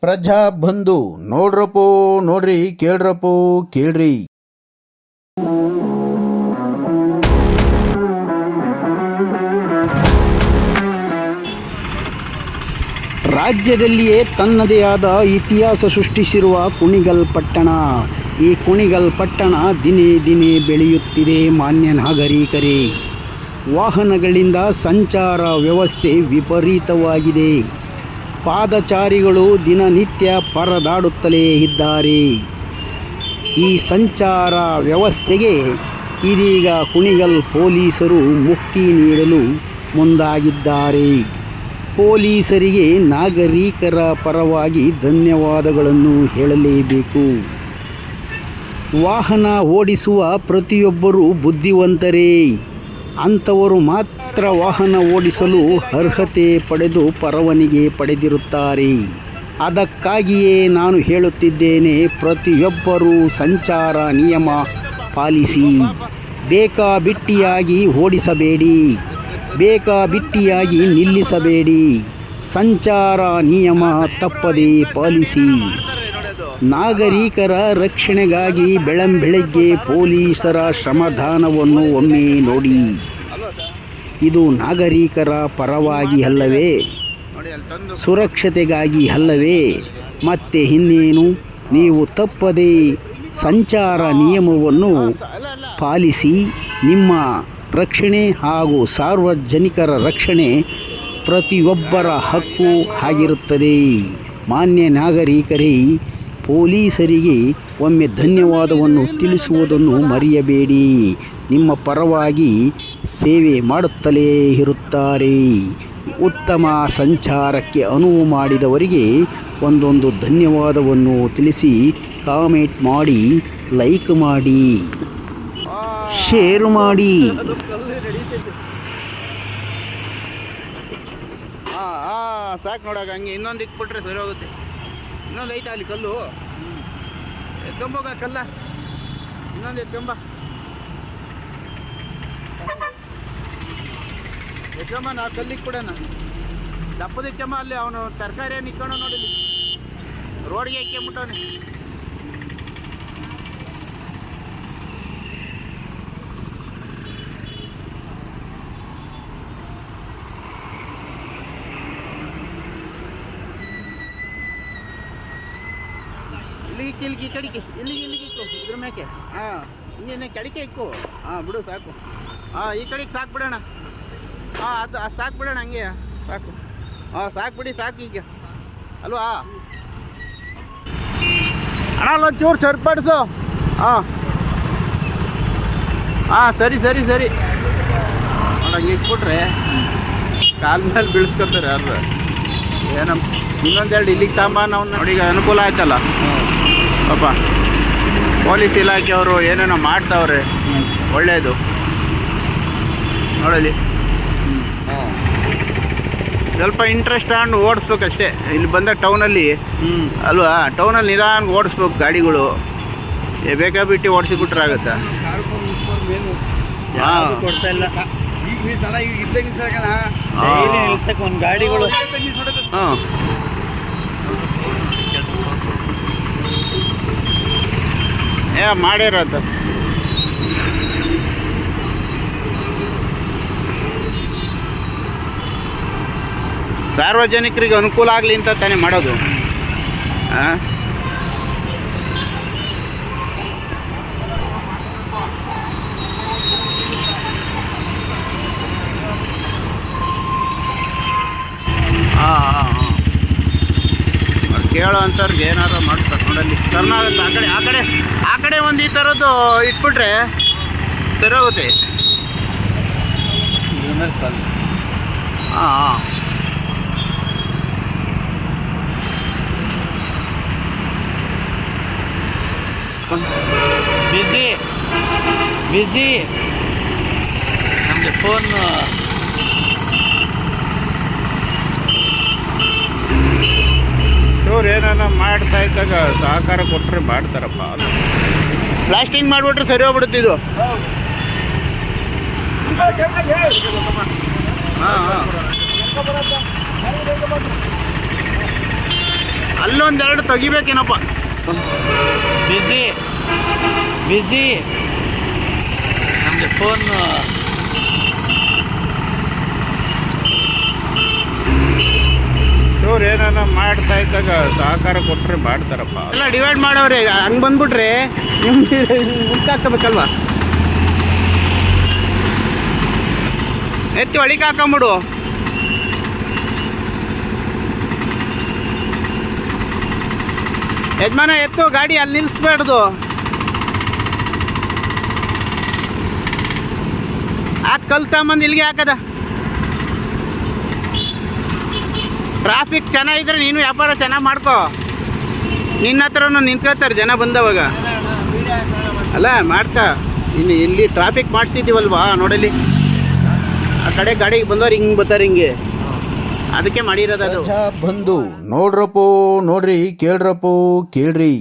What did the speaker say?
ಪ್ರಜಾ ಬಂಧು, ನೋಡ್ರಪ್ಪೋ, ನೋಡ್ರಿ, ಕೇಳ್ರಪ್ಪೋ, ಕೇಳ್ರಿ. ರಾಜ್ಯದಲ್ಲಿಯೇ ತನ್ನದೇ ಆದ ಇತಿಹಾಸ ಸೃಷ್ಟಿಸಿರುವ ಕುಣಿಗಲ್ ಪಟ್ಟಣ. ಈ ಕುಣಿಗಲ್ ಪಟ್ಟಣ ದಿನೇ ದಿನೇ ಬೆಳೆಯುತ್ತಿದೆ ಮಾನ್ಯ ನಾಗರಿಕರೇ. ವಾಹನಗಳಿಂದ ಸಂಚಾರ ವ್ಯವಸ್ಥೆ ವಿಪರೀತವಾಗಿದೆ. ಪಾದಚಾರಿಗಳು ದಿನನಿತ್ಯ ಪರದಾಡುತ್ತಲೇ ಇದ್ದಾರೆ. ಈ ಸಂಚಾರ ವ್ಯವಸ್ಥೆಗೆ ಇದೀಗ ಕುಣಿಗಲ್ ಪೊಲೀಸರು ಮುಕ್ತಿ ನೀಡಲು ಮುಂದಾಗಿದ್ದಾರೆ. ಪೊಲೀಸರಿಗೆ ನಾಗರಿಕರ ಪರವಾಗಿ ಧನ್ಯವಾದಗಳನ್ನು ಹೇಳಲೇಬೇಕು. ವಾಹನ ಓಡಿಸುವ ಪ್ರತಿಯೊಬ್ಬರೂ ಬುದ್ಧಿವಂತರೇ. ಅಂಥವರು ಮಾತ್ರ ವಾಹನ ಓಡಿಸಲು ಅರ್ಹತೆ ಪಡೆದು ಪರವಾನಿಗೆ ಪಡೆದಿರುತ್ತಾರೆ. ಅದಕ್ಕಾಗಿಯೇ ನಾನು ಹೇಳುತ್ತಿದ್ದೇನೆ, ಪ್ರತಿಯೊಬ್ಬರೂ ಸಂಚಾರ ನಿಯಮ ಪಾಲಿಸಿ. ಬೇಕಾ ಬಿಟ್ಟಿಯಾಗಿ ಓಡಿಸಬೇಡಿ ಬೇಕಾ ಬಿಟ್ಟಿಯಾಗಿ ನಿಲ್ಲಿಸಬೇಡಿ, ಸಂಚಾರ ನಿಯಮ ತಪ್ಪದೆ ಪಾಲಿಸಿ. ನಾಗರಿಕರ ರಕ್ಷಣೆಗಾಗಿ ಬೆಳಂಬೆಳಗ್ಗೆ ಪೊಲೀಸರ ಶ್ರಮದಾನವನ್ನು ಒಮ್ಮೆ ನೋಡಿ. ಇದು ನಾಗರಿಕರ ಪರವಾಗಿ ಅಲ್ಲವೇ? ಸುರಕ್ಷತೆಗಾಗಿ ಅಲ್ಲವೇ? ಮತ್ತೆ ಇನ್ನೇನು? ನೀವು ತಪ್ಪದೇ ಸಂಚಾರ ನಿಯಮವನ್ನು ಪಾಲಿಸಿ ನಿಮ್ಮ ರಕ್ಷಣೆ ಹಾಗೂ ಸಾರ್ವಜನಿಕರ ರಕ್ಷಣೆ ಪ್ರತಿಯೊಬ್ಬರ ಹಕ್ಕು ಆಗಿರುತ್ತದೆ. ಮಾನ್ಯ ನಾಗರಿಕರೇ, ಪೊಲೀಸರಿಗೆ ಒಮ್ಮೆ ಧನ್ಯವಾದವನ್ನು ತಿಳಿಸುವುದನ್ನು ಮರೆಯಬೇಡಿ. ನಿಮ್ಮ ಪರವಾಗಿ ಸೇವೆ ಮಾಡುತ್ತಲೇ ಇರುತ್ತಾರೆ. ಉತ್ತಮ ಸಂಚಾರಕ್ಕೆ ಅನುವು ಮಾಡಿದವರಿಗೆ ಒಂದೊಂದು ಧನ್ಯವಾದವನ್ನು ತಿಳಿಸಿ ಕಾಮೆಂಟ್ ಮಾಡಿ, ಲೈಕ್ ಮಾಡಿ, ಶೇರ್ ಮಾಡಿ. ಸಾಕು ನೋಡಾಗ ಹಂಗೆ ಇನ್ನೊಂದು ಇಟ್ಬಿಟ್ರೆ ಸರಿ ಹೋಗುತ್ತೆ. ಇನ್ನೊಂದು ಐತೆ ಅಲ್ಲಿ ಕಲ್ಲು. ಎತ್ಕೊಂಬೋಗ ಕಲ್ಲ. ಇನ್ನೊಂದು ಎತ್ಕೊಂಬ ಎತ್ಕೊಂಬ ನಾ ಕಲ್ಲಿಗೆ ಕೂಡ ನಾನು. ದಪ್ಪದಿಕ್ಕಮ್ಮ ಅಲ್ಲಿ ಅವನು ತರಕಾರಿ ನಿಕ್ಕೋಣ ನೋಡಿ ರೋಡ್ಗೆ ಇಕ್ಕೊಂಬಿಟ್ಟವನೆ ಇಲ್ಲಿಗೆ ಇಲ್ಲಿಗೆ ಈ ಕಡೆಗೆ ಇಲ್ಲಿಗೆ ಇಲ್ಲಿಗೆ ಇಕ್ಕು. ಇದ್ರ ಮ್ಯಾಕೆ ಹಾಂ ಇನ್ನೇನು ಕಡಿಕೆ ಇಕ್ಕು. ಹಾಂ, ಬಿಡು, ಸಾಕು. ಹಾಂ, ಈ ಕಡೆಗೆ ಸಾಕು ಬಿಡೋಣ. ಹಾಂ ಅದು ಸಾಕು ಬಿಡೋಣ ಹಂಗೆ. ಸಾಕು. ಹಾಂ ಸಾಕು ಬಿಡಿ, ಸಾಕು ಈಗ. ಅಲ್ವಾ? ಅಣ್ಣ ಅಲ್ಲೊಂದು ಚೂರು ಸರಿಪಡಿಸು ಹಾಂ ಹಾಂ ಸರಿ ಸರಿ ಸರಿ. ಹಂಗೆ ಇಟ್ಬಿಟ್ರೆ ಕಾಲ ಮೇಲೆ ಬೀಳ್ಸ್ಕೊತಾರೆ ಯಾರು? ಏನಮ್ಮ ಇನ್ನೊಂದೆರಡು ಇಲ್ಲಿಗೆ ತಗೊಂಬ ನಾವು ಈಗ ಅನುಕೂಲ ಆಯ್ತಲ್ಲ? ಪಾಪ. ಪೊಲೀಸ್ ಇಲಾಖೆಯವರು ಏನೇನೋ ಮಾಡ್ತಾವ್ರೆ. ಒಳ್ಳೆಯದು ನೋಡಲಿ. ಸ್ವಲ್ಪ ಇಂಟ್ರೆಸ್ಟ್ ತಗೊಂಡು ಓಡಿಸ್ಬೇಕಷ್ಟೇ. ಇಲ್ಲಿ ಬಂದ ಟೌನಲ್ಲಿ ಅಲ್ವಾ? ಟೌನಲ್ಲಿ ನಿಧಾನ ಓಡಿಸ್ಬೇಕು ಗಾಡಿಗಳು. ಏ ಬೇಕಾಬಿಟ್ಟು ಓಡಿಸಿಬಿಟ್ರೆ ಆಗುತ್ತಾ? ಹಾಂ. ಹಾ. ಏ ಮಾಡ್ಯಾರತ್ತ ಸಾರ್ವಜನಿಕರಿಗೆ ಅನುಕೂಲ ಆಗಲಿ ಅಂತ ತಾನೇ ಮಾಡೋದು. ಹಾಂ ಹಾಂ ಹಾಂ ಹಾಂ ಅವ್ರು ಕೇಳೋ ಅಂಥವ್ರಿಗೆ ಏನಾರು ಮಾಡಿ ನೋಡಲ್ಲಿ ಟರ್ನ್ ಆಗುತ್ತೆ ಆ ಕಡೆ ಆ ಕಡೆ ಆ ಕಡೆ ಒಂದು ಈ ಥರದ್ದು ಇಟ್ಬಿಟ್ರೆ ಸರಿ ಹೋಗುತ್ತೆ. ಹಾಂ ಹಾಂ ಬಿಸಿ ಬಿಸಿ ನಮಗೆ ಫೋನ್ ಇವ್ರು ಏನಾರ ಮಾಡ್ತಾ ಇದ್ದಾಗ ಸಹಕಾರ ಕೊಟ್ಟರೆ ಮಾಡ್ತಾರಪ್ಪ. ಪ್ಲಾಸ್ಟಿಂಗ್ ಮಾಡಿಬಿಟ್ರೆ ಸರಿ ಹೋಗ್ಬಿಡುತ್ತೆ ಇದು. ಹಾಂ ಹಾಂ. ಅಲ್ಲೊಂದೆರಡು ತೆಗಿಬೇಕೇನಪ್ಪ. ಬಿಸಿ ಬಿಸಿ ನಮಗೆ ಫೋನ್ ಇವ್ರು ಏನಾರ ಮಾಡ್ತಾ ಇದ್ದಾಗ ಸಹಕಾರ ಕೊಟ್ರೆ ಮಾಡ್ತಾರಪ್ಪ. ಎಲ್ಲ ಡಿವೈಡ್ ಮಾಡವ್ರೆ ಹಂಗೆ ಬಂದ್ಬಿಟ್ರೆ ಹಾಕಬೇಕಲ್ವಾ ಎತ್ತಿ ಒಳಿಗೆ ಹಾಕೊಂಬಿಡು. ಯಜಮಾನ, ಎತ್ತು, ಗಾಡಿ ಅಲ್ಲಿ ನಿಲ್ಲಿಸ್ಬೇಡ್ದು ಹಾಕಿ ಕಲ್ತಾಂಬಂದು ಇಲ್ಲಿಗೆ ಹಾಕದ. ಟ್ರಾಫಿಕ್ ಚೆನ್ನಾಗಿದ್ರೆ ನೀನು ವ್ಯಾಪಾರ ಚೆನ್ನಾಗಿ ಮಾಡ್ಕೋ. ನಿನ್ನ ಹತ್ರನೂ ನಿಂತ್ಕೋತಾರೆ ಜನ ಬಂದವಾಗ. ಅಲ್ಲ ಮಾಡ್ತಾ ಇನ್ನು ಇಲ್ಲಿ ಟ್ರಾಫಿಕ್ ಮಾಡಿಸಿದ್ದೀವಲ್ವಾ ನೋಡಲಿ ಆ ಕಡೆ ಗಾಡಿಗೆ ಬಂದವ್ರು ಹಿಂಗೆ ಬರ್ತಾರೆ ಹಿಂಗೆ. ಅದಕ್ಕೆ ಮಾಡಿರೋದು ಅದು ಬಂದು ನೋಡ್ರಪ್ಪೋ ನೋಡ್ರಿ ಕೇಳ್ರಪ್ಪೋ ಕೇಳ್ರಿ.